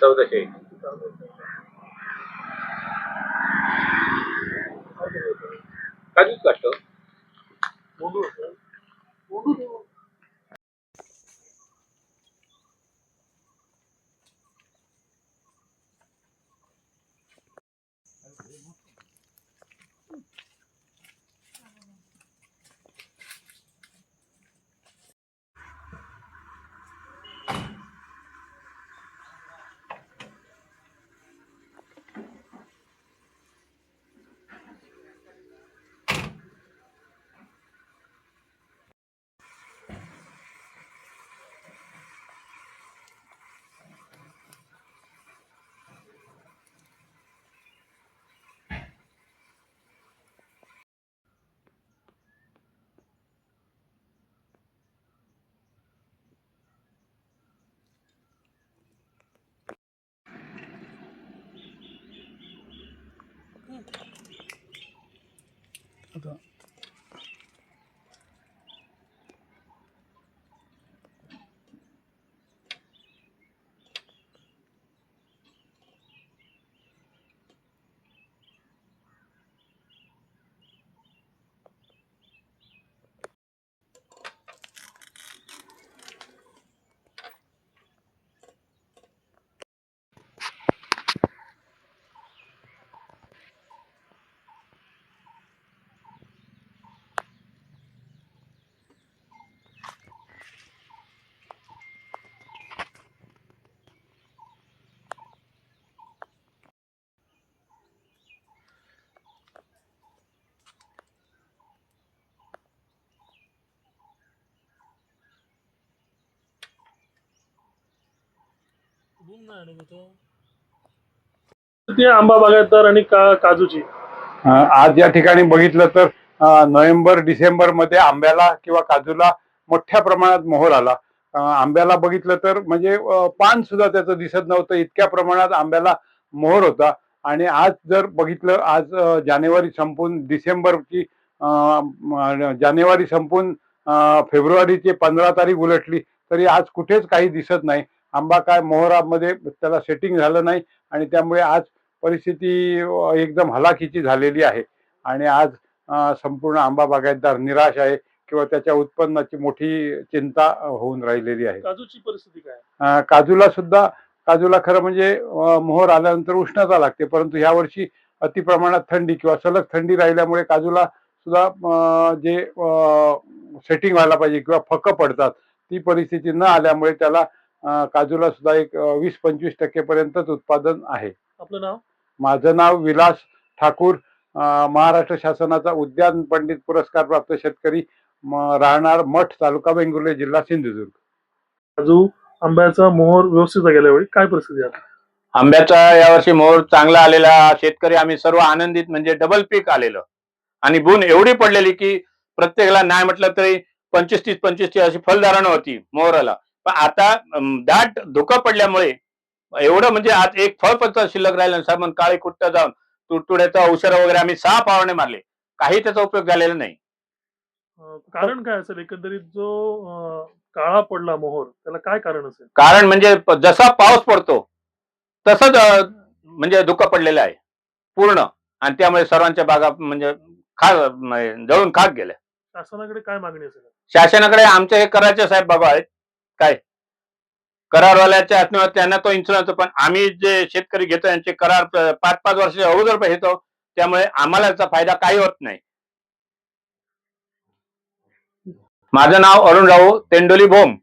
चौदाशे. Tá. ते. आंबा बागायतदार आणि का काजूची. अ, आज या ठिकाणी बघितलं तर अ, नोव्हेंबर डिसेंबरमध्ये आंब्याला किंवा काजूला मोठ्या प्रमाणात मोहर आला. अ, आंब्याला बघितलं तर म्हणजे अ, पान सुद्धा त्याचं दिसत नव्हतं. इतक्या प्रमाणात आंब्याला मोहर होता. आणि आज जर बघितलं आज अ, जानेवारी संपून डिसेंबरची अ, म, जानेवारी संपून अ, फेब्रुवारीची पंधरा तारीख उलटली तरी आज कुठेच काही दिसत नाही. आंबा काय मोहरामध्ये त्याला सेटिंग झालं नाही आणि त्यामुळे आज परिस्थिती एकदम हलाखीची झालेली आहे. आणि आज संपूर्ण आंबा बागायतदार निराश आहे किंवा त्याच्या उत्पन्नाची मोठी चिंता होऊन राहिलेली आहे. काजूची परिस्थिती काय काजूला सुद्धा काजूला खरं म्हणजे मोहर आल्यानंतर उष्णता लागते परंतु यावर्षी अति प्रमाणात थंडी किंवा सलग थंडी राहिल्यामुळे काजूला सुद्धा जे सेटिंग व्हायला पाहिजे किंवा फकं पडतात ती परिस्थिती न आल्यामुळे त्याला काजूला सुद्धा एक वीस पंचवीस टक्केपर्यंतच उत्पादन आहे. आपलं नाव? माझं नाव विलास ठाकूर. महाराष्ट्र शासनाचा उद्यान पंडित पुरस्कार प्राप्त शेतकरी राहणार मठ तालुका वेंगुर्ले जिल्हा सिंधुदुर्ग. काजू आंब्याचा मोहर व्यवस्थित गेल्या वेळी काय परिस्थिती आहे? आता? आंब्याचा यावर्षी मोहर चांगला आलेला. शेतकरी आम्ही सर्व आनंदित म्हणजे डबल पीक आलेलं. आणि बोन एवढी पडलेली की प्रत्येकाला नाही म्हटलं तरी पंचवीस तीस पंचवीस तीस अशी फलधारणा होती मोहराला. पण आता दाट धुकं पडल्यामुळे एवढं म्हणजे आज एक फळ पण शिल्लक राहिलं नाही. मग काळी कुट्ट जाऊन तुडतुड्याचा औषध वगैरे आम्ही सहा फवारणे मारले. काही त्याचा उपयोग झालेला नाही. कारण काय असेल? एकंदरीत जो काळा पडला मोहर त्याला काय कारण असेल? कारण म्हणजे जसा पाऊस पडतो तसंच म्हणजे धुकं पडलेलं आहे पूर्ण. आणि त्यामुळे सर्वांच्या बागा म्हणजे खा जळून खाक गेल्या. शासनाकडे काय मागणी असेल? शासनाकडे आमचे हे कराचे साहेब बाबा आहेत काय? करारवाल्याच्या हातनं त्यांना तो इन्शुरन्स पण आम्ही जे शेतकरी घेतो यांचे करार पाच पाच वर्ष अगोदर घेतो. त्यामुळे आम्हाला याचा फायदा काही होत नाही. माझं नाव अरुण राऊ तेंडोली भोम.